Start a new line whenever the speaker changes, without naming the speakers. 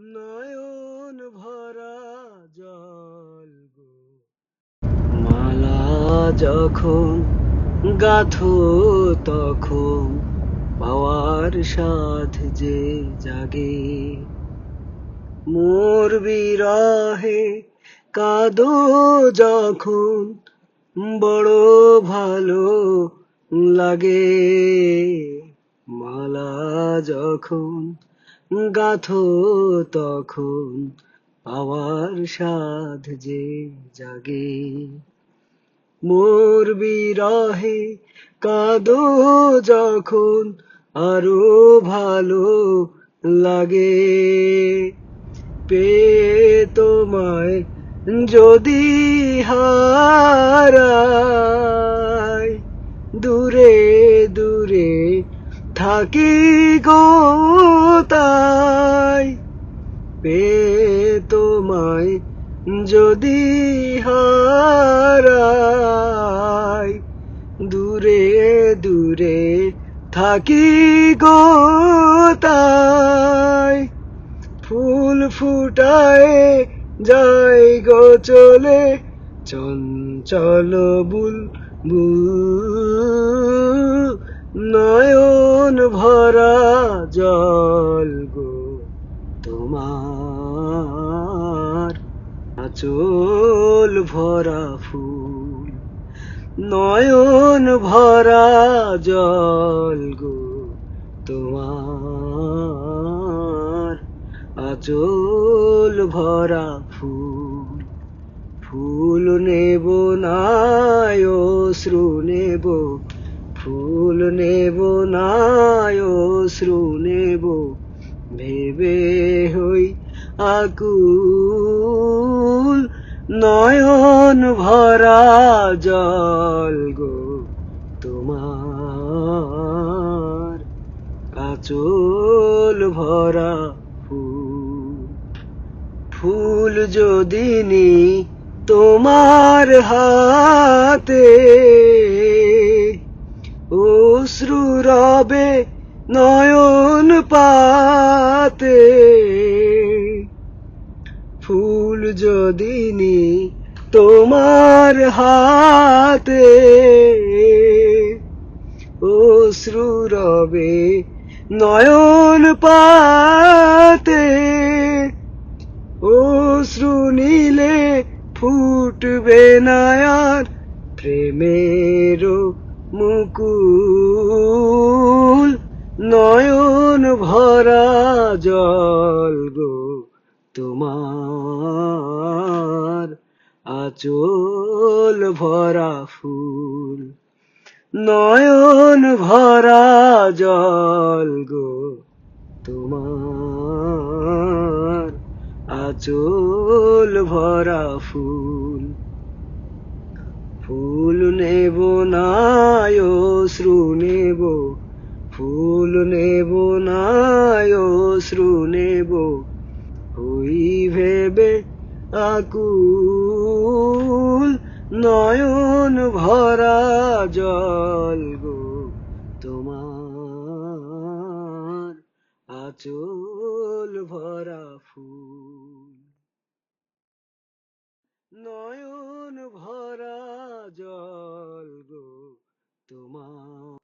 নয়ন ভরা জল গো। মালা যখন গাথো তখন পাওয়ার সাধ যে জাগে, মোর বিরহে কাদো যখন বড় ভালো লাগে। মালা যখন গাথো তখন পাওয়ার সাধ যে জাগে। মোর বিরহে কাঁদো যখন আরও ভালো লাগে। পে তোমায় যদি হারাই, দূরে দূরে থাকি গো তাই। পে তোমায় যদি হারাই, দূরে দূরে থাকি গো তাই। ফুল ফুটায় যাই গো চলে, চঞ্চল বুল নয়ন ভরা জল গো তোমার। আচল ভরা ফুল, নয়ন ভরা জল গো তোমার। আচল ভরা ফুল ফুল নেব নাই শ্রু নেব ফুল নেব নাই শ্রু নেব, ভেবে হই আকুল। নয়ন ভরা জল গো তোমার আচল ভরা ফুল। ফুল যদি নি তোমার হাতে অশ্রু রবে নয়ন পাতে। ফুল যদি নি তোমার হাতে, অশ্রু রবে নয়ন পাতে। অশ্রু নীলে ফুটবে নায়ার প্রেমের মুকুল নয়ন ভরা জল গো তোমার আচল ভরা ফুল। নয়ন ভরা জল গো তোমার আচল ভরা ফুল। ফুল নেব নায় শ্রু নেব। ফুল নেব নায় শ্রু নেব। হই ভেবে আকুল নয়ন ভরা জল গো, তোমার আচল ভরা ফুল। নয়ন